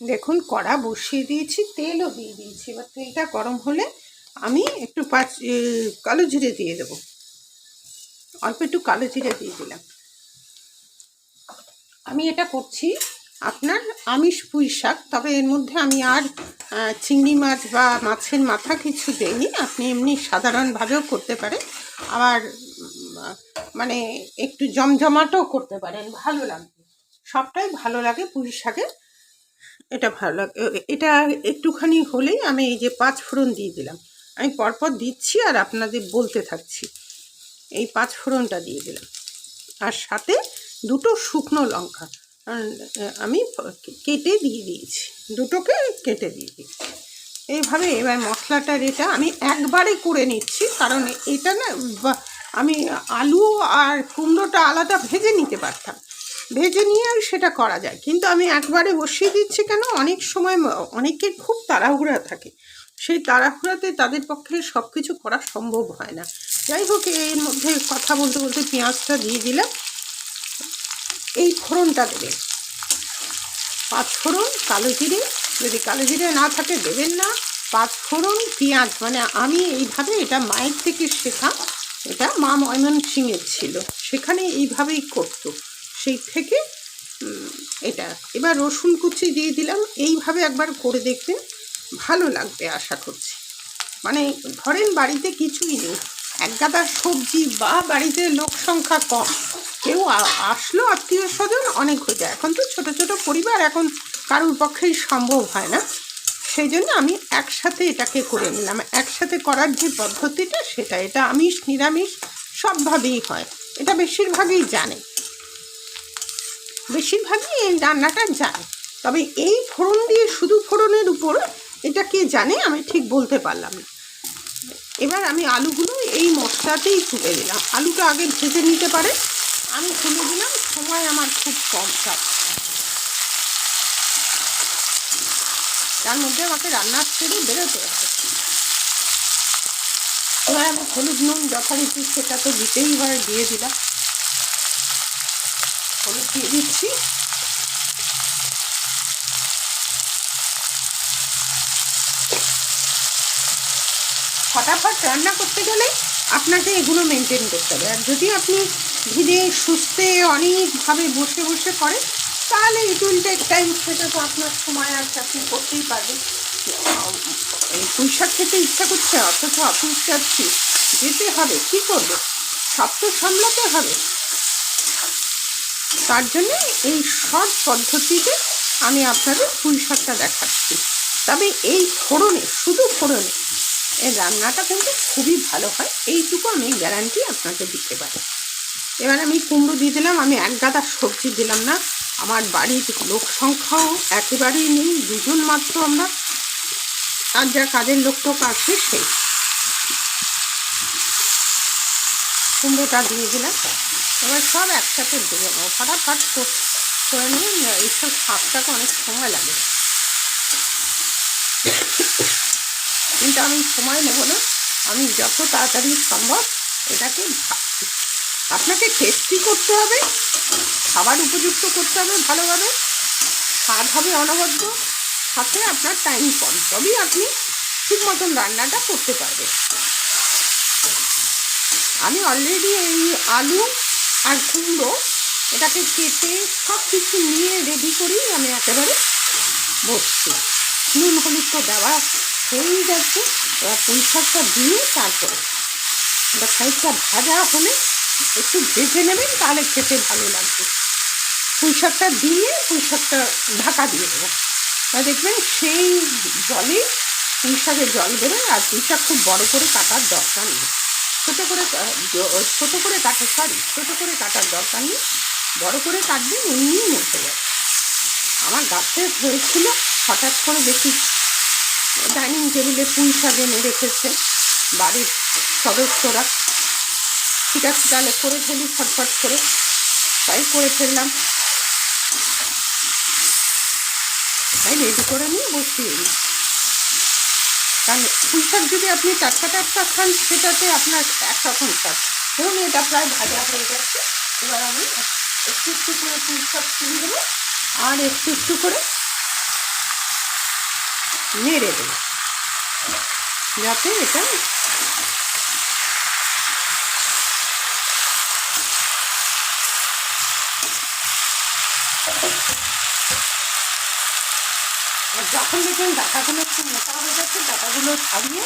দেখুন, কড়া বসিয়ে দিয়েছি, তেলও দিয়ে দিয়েছি। এবার তেলটা গরম হলে আমি একটু পাঁচ কালো জিরে দিয়ে দেবো। অল্প একটু কালো জিরে দিয়ে দিলাম। আমি এটা করছি আপনার আমিষ পুঁই শাক, তবে এর মধ্যে আমি আর চিংড়ি মাছ বা মাছের মাথা কিছু দেইনি। আপনি এমনি সাধারণভাবেও করতে পারেন। আবার মানে একটু জমজমাটও করতে পারেন, ভালো লাগবে। সবটাই ভালো লাগে পুঁই শাকে এটা ভালো লাগে এটা একটুখানি হলেই আমি এই যে পাঁচ ফোড়ন দিয়ে দিলাম। আমি পরপর দিচ্ছি আর আপনাদের বলতে থাকছি। এই পাঁচ ফোড়নটা দিয়ে দিলাম। আর সাথে দুটো শুকনো লঙ্কা। আমি কেটে দিয়ে দিয়েছি। দুটোকে কেটে দিয়ে দিয়েছি। এইভাবে এবার মশলাটার এটা আমি একবারে করে নিচ্ছি। কারণ এটা না আমি আলু আর কুমড়োটা আলাদা ভেজে নিতে পারতাম। ভেজে নিয়েও সেটা করা যায়। কিন্তু আমি একবারে বসিয়ে দিচ্ছি কেন? অনেক সময় অনেকের খুব তাড়াহুড়া থাকে। সেই তাড়াহুড়াতে তাদের পক্ষে সব কিছু করা সম্ভব হয় না। যাই হোক, এর মধ্যে কথা বলতে বলতে পেঁয়াজটা দিয়ে দিলাম। এই ফোড়নটা দেবেন। পাঁচ ফোড়ন কালো জিরে। যদি কালো জিরে না থাকে, দেবেন না। পাঁচ ফোড়ন পেঁয়াজ। মানে আমি এইভাবে এটা মায়ের থেকে শেখা। এটা মা ময়মন সিংয়ের ছিল। সেখানে এইভাবেই করতো। সেই থেকে এটা। এবার রসুন কুচি দিয়ে দিলাম। এইভাবে একবার করে দেখবেন ভালো লাগবে আশা করছি। মানে ধরেন বাড়িতে কিছুই নেই। এক গাদা সবজি বা বাড়িতে লোক সংখ্যা কম। কেউ আসলো আত্মীয় স্বজন, অনেক হয়ে যায়। এখন তো ছোট ছোট পরিবার, এখন কারোর পক্ষেই সম্ভব হয় না। সেই জন্য আমি একসাথে এটাকে করে নিলাম। একসাথে করার যে পদ্ধতিটা সেটা, এটা আমিষ, নিরামিষ সবভাবেই হয়। এটা বেশিরভাগই জানে। বেশিরভাগই এই রান্নাটা জানে তবে এই ফোড়ন দিয়ে শুধু ফোড়নের উপর এটা কে জানে? আমি ঠিক বলতে পারলাম না। এবার আমি আলুগুলো এই মশলাতেই তুলে দিলাম। আলুটা আগে ভেজে নিতে পারে। আমি তুলে দিলাম, সময় আমার খুব কম চাপ তার মধ্যে আমাকে রান্নার ছেড়ে বেরোতে হবে। এবার হলুদ নুন যথারীতি সেটা তো দিতেই এবার দিয়ে দিলাম। হলুদ দিয়ে দিচ্ছি। ফটাফট রান্না করতে গেলে আপনাকে এগুলো মেনটেন করতে হবে। আর যদি আপনি ধীরে সুস্থে অনেকভাবে বসে বসে করেন, তাহলে ইট উইল টেক টাইম সেটা তো আপনার সময় আছে আপনি করতেই পারবেন। এই পুঁই শাক খেতে ইচ্ছা করছে, অথচ অফিস যাচ্ছি, যেতে হবে, কী করবে? সব তো সামলাতে হবে। তার জন্য এই সব পদ্ধতিতে আমি আপনাদের পুঁই শাকটা দেখাচ্ছি। তবে এই ফোড়নে, শুধু ফোড়নে, এই রান্নাটা কিন্তু খুবই ভালো হয়। এইটুকু আমি গ্যারান্টি আপনাকে দিতে পারি। এবার আমি কুমড়ো দিয়ে দিলাম, আমি এক গাদা সবজি দিলাম না। আমার বাড়ির লোক সংখ্যাও একেবারেই নেই, দুজন মাত্র আমরা। আর যা কাজের লোক টোক আছে, সেই। কুমড়োটা দিয়ে দিলাম। এবার সব একসাথে দিয়ে নেব ফটাফট করে নিয়ে এইসব শাকটাকে অনেক সময় লাগে। কিন্তু আমি সময় নেব না। আমি যত তাড়াতাড়ি সম্ভব এটাকে আপনাকে টেস্টি করতে হবে, খাবার উপযুক্ত করতে হবে ভালোভাবে। স্বাদ হবে অনবদ্য, সাথে আপনার টাইম কম। তবেই আপনি ঠিক মতন রান্নাটা করতে পারবেন। আমি অলরেডি এই আলু আর কুমড়ো এটাকে কেটে সব কিছু নিয়ে রেডি করেই আমি একেবারে বসছি। নুন হলুদ দেওয়া হয়েই যাচ্ছে এবার পুঁই শাকটা দিয়ে তারপরে এবার সাইডটা ভাজা হলে একটু ভেজে নেবেন, তাহলে খেতে ভালো লাগবে। পুঁই শাকটা দিয়ে, পুঁই শাকটা ঢাকা দিয়ে দেবো। তা দেখবেন সেই জলে পুঁই শাকের জল বেরোয় আর পুঁই শাক খুব বড় করে কাটার দরকার নেই। ছোটো করে ছোটো করে কাটা সরি ছোটো করে কাটার দরকার নেই। বড়ো করে কাটবেন এমনিই মুখে যাবে আমার গাছে হয়েছিল, হঠাৎ করে দেখি ডাইনিং টেবিলে পুঁই শাক এনে রেখেছে বাড়ির সদস্যরা। ঠিক আছে তাহলে করে ফেলি ফটফট করে, তাই করে ফেললাম। তাই রেডি করে নিয়ে বসিয়ে দিই কারণ পুঁই শাক যদি আপনি টাটকা টাটকা খান, সেটাতে আপনার একরকম স্বাদ। ধরুন এটা প্রায় ভাজা হয়ে গেছে। এবার আমি একটু একটু করে পুঁই শাক তুলে দেবো আর একটু একটু করে নেড়ে দেবো। যাতে এটা আর যখন দেখবেন ডাটাগুলো একটু মোটা হয়ে যাচ্ছে, ডাটাগুলো ছাড়িয়ে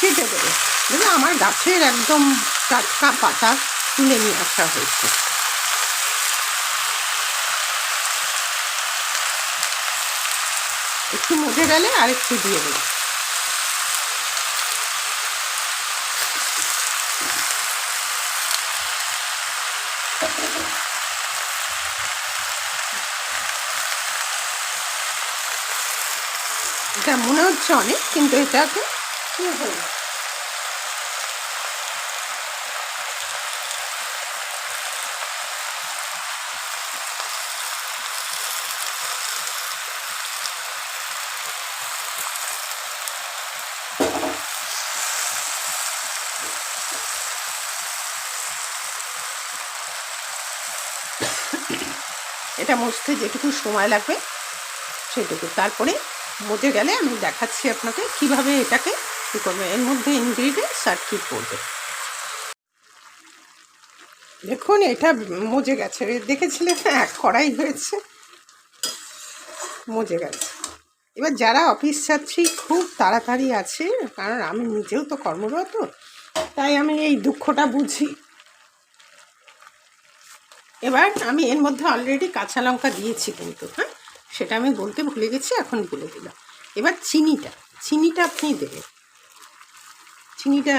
কেটে দেবে। দেখবে আমার গাছের একদম টাটকা পাতা তুলে নিয়ে আসা হয়েছে। একটু মজে গেলে আর একটু দিয়ে দেবো এটা মনে হচ্ছে অনেক কিন্তু এটাকে এটা মুছতে যেটুকু সময় লাগবে সেটুকু। তারপরে মজে গেলে আমি দেখাচ্ছি আপনাকে কীভাবে এটাকে কী করবে। এর মধ্যে ইনগ্রিডিয়েন্টস আর কী পড়বে। দেখুন, এটা মজে গেছে। দেখেছিলেন? এক কড়াই হয়েছে। মজে গেছে। এবার যারা অফিস যাচ্ছি খুব তাড়াতাড়ি আছে, কারণ আমি নিজেও তো কর্মরত, তাই আমি এই দুঃখটা বুঝি। এবার আমি এর মধ্যে অলরেডি কাঁচা লঙ্কা দিয়েছি কিন্তু হ্যাঁ? সেটা আমি বলতে ভুলে গেছি, এখন বলে দিলাম। এবার চিনিটা চিনিটা আপনি দেবেন। চিনিটা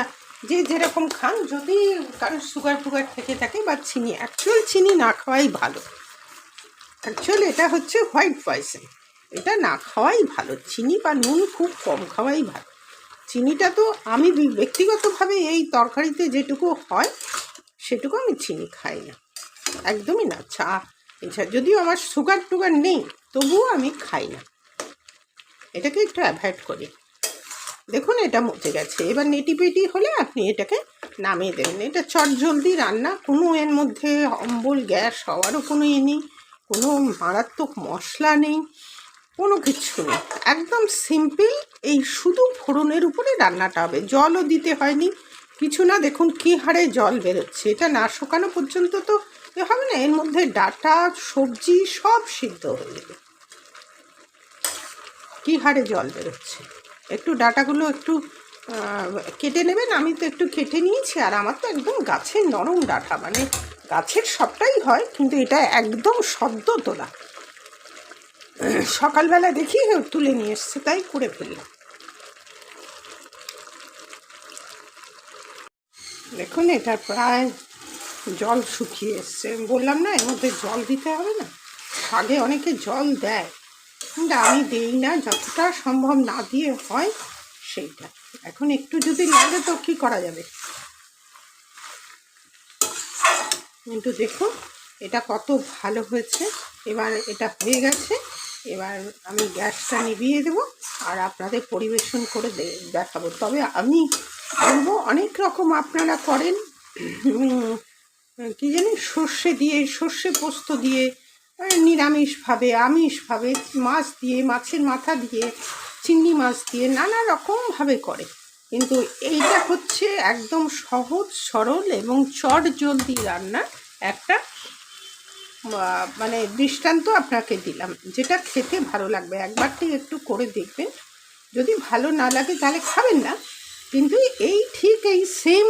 যে যেরকম খান, যদি কারোর সুগার ফুগার থেকে থাকে, বা চিনি অ্যাকচুয়াল চিনি না খাওয়াই ভালো। অ্যাকচুয়াল এটা হচ্ছে হোয়াইট পয়সন এটা না খাওয়াই ভালো। চিনি বা নুন খুব কম খাওয়াই ভালো। চিনিটা তো আমি ব্যক্তিগতভাবে এই তরকারিতে যেটুকু হয়, সেটুকু আমি চিনি খাই না। একদমই না। চা যদিও আমার সুগার টুগার নেই তবুও আমি খাই না। এটাকে একটু অ্যাভয়েড করি। দেখুন, এটা মচে গেছে। এবার নেটিপেটি হলে আপনি এটাকে নামিয়ে দেবেন। এটা চট জলদি রান্না, কোনো এর মধ্যে অম্বল, গ্যাস হওয়ারও কোনো ই নেই, কোনো মারাত্মক মশলা নেই, কোনো কিছু নেই। একদম সিম্পল, এই শুধু ফোড়নের উপরে রান্নাটা হবে। জলও দিতে হয়নি। কিছু না, দেখুন কী হারে জল বেরোচ্ছে। এটা না শুকানো পর্যন্ত তো এ হবে না, এর মধ্যে ডাটা, সবজি সব সিদ্ধ হয়ে যাবে। কী হারে জল বেরোচ্ছে? একটু ডাটাগুলো একটু কেটে নেবেন, আমি তো একটু কেটে নিয়েছি, আর আমার তো একদম গাছের নরম ডাটা মানে গাছের সবটাই হয়, কিন্তু এটা একদম সদ্য তোলা। সকালবেলা দেখি তুলে নিয়ে এসছে, তাই করে ফেললাম। দেখুন, এটা প্রায় জল শুকিয়ে এসছে। বললাম, না, এর মধ্যে জল দিতে হবে না। আগে অনেকে জল দেয়। কিন্তু আমি দিই না, যতটা সম্ভব না দিয়ে হয় সেইটা। এখন একটু যদি লাগে তো কী করা যাবে? কিন্তু দেখুন এটা কত ভালো হয়েছে। এবার এটা হয়ে গেছে। এবার আমি গ্যাসটা নিভিয়ে দেবো আর আপনাদের পরিবেশন করে দেখাবো। তবে আমি বলব, অনেক রকম আপনারা করেন। কি জানি, সর্ষে দিয়ে, সর্ষে পোস্ত দিয়ে নিরামিষভাবে, আমিষভাবে মাছ দিয়ে, মাছের মাথা দিয়ে, চিংড়ি মাছ দিয়ে নানা রকমভাবে করে। কিন্তু এইটা হচ্ছে একদম সহজ, সরল এবং চট জলদি রান্না একটা মানে দৃষ্টান্ত আপনাকে দিলাম, যেটা খেতে ভালো লাগবে। একবারটি একটু করে দেখবেন। যদি ভালো না লাগে তাহলে খাবেন না। কিন্তু এই ঠিক এই সেম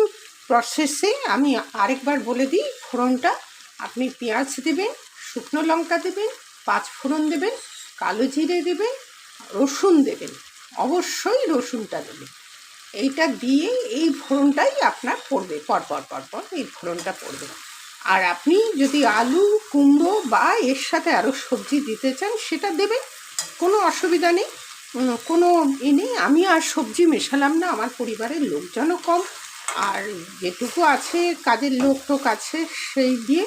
প্রসেসে আমি আরেকবার বলে দিই, ফোড়নটা আপনি পেঁয়াজ দেবেন, শুকনো লঙ্কা দেবেন, পাঁচ ফোড়ন দেবেন, কালো জিরে দেবেন, রসুন দেবেন, অবশ্যই রসুনটা দেবেন। এইটা দিয়ে এই ফোড়নটাই আপনার পড়বে, পরপর পরপর এই ফোড়নটা পড়বে। আর আপনি যদি আলু, কুমড়ো বা এর সাথে আরও সবজি দিতে চান, সেটা দেবেন, কোনো অসুবিধা নেই। কোনো ই নেই, আমি আর সবজি মেশালাম না, আমার পরিবারের লোকজনও কম। আর যেটুকু আছে, কাজের লোক টোক আছে, সেই দিয়ে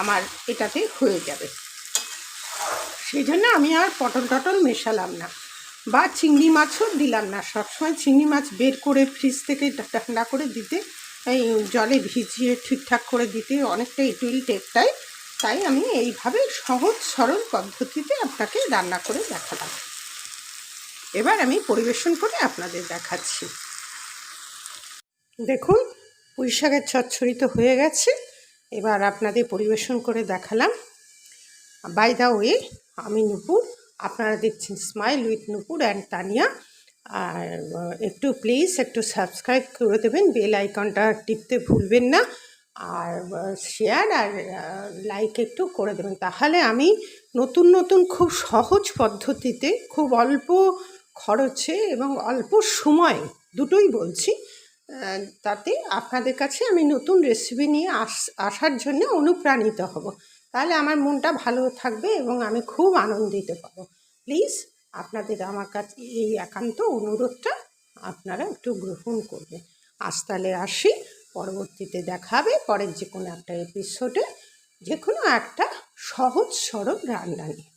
আমার এটাতে হয়ে যাবে। সেই জন্য আমি আর পটল টটল মেশালাম না বা চিংড়ি মাছও দিলাম না। সবসময় চিংড়ি মাছ বের করে ফ্রিজ থেকে ঠান্ডা করে দিতে, এই জলে ভিজিয়ে ঠিকঠাক করে দিতে অনেকটা ইট উইল টেক টাইম তাই আমি এইভাবে সহজ সরল পদ্ধতিতে আপনাকে রান্না করে দেখালাম। এবার আমি পরিবেশন করে আপনাদের দেখাচ্ছি। দেখুন পুঁই শাকের হয়ে গেছে। এবার আপনাদের পরিবেশন করে দেখালাম। বাই দা ওয়ে আমি নুপুর, আপনারা দেখছেন smile with Nupur and Tania. আর একটু প্লিজ একটু সাবস্ক্রাইব করে দেবেন বেল আইকনটা টিপতে ভুলবেন না। আর শেয়ার আর লাইক একটু করে দেবেন। তাহলে আমি নতুন নতুন খুব সহজ পদ্ধতিতে খুব অল্প খরচে এবং অল্প সময়ে দুটোই বলছি। তাতে আপনাদের কাছে আমি নতুন রেসিপি নিয়ে আস, আসার জন্য অনুপ্রাণিত হব। তাহলে আমার মনটা ভালো থাকবে এবং আমি খুব আনন্দিত পাবো। প্লিজ আপনাদের আমার কাছে এই একান্ত অনুরোধটা আপনারা একটু গ্রহণ করবেন। আজ তাহলে আসি, পরবর্তীতে দেখা হবে পরের যে কোনো একটা এপিসোডে যে কোনো একটা সহজ সরল রান্না নিয়ে।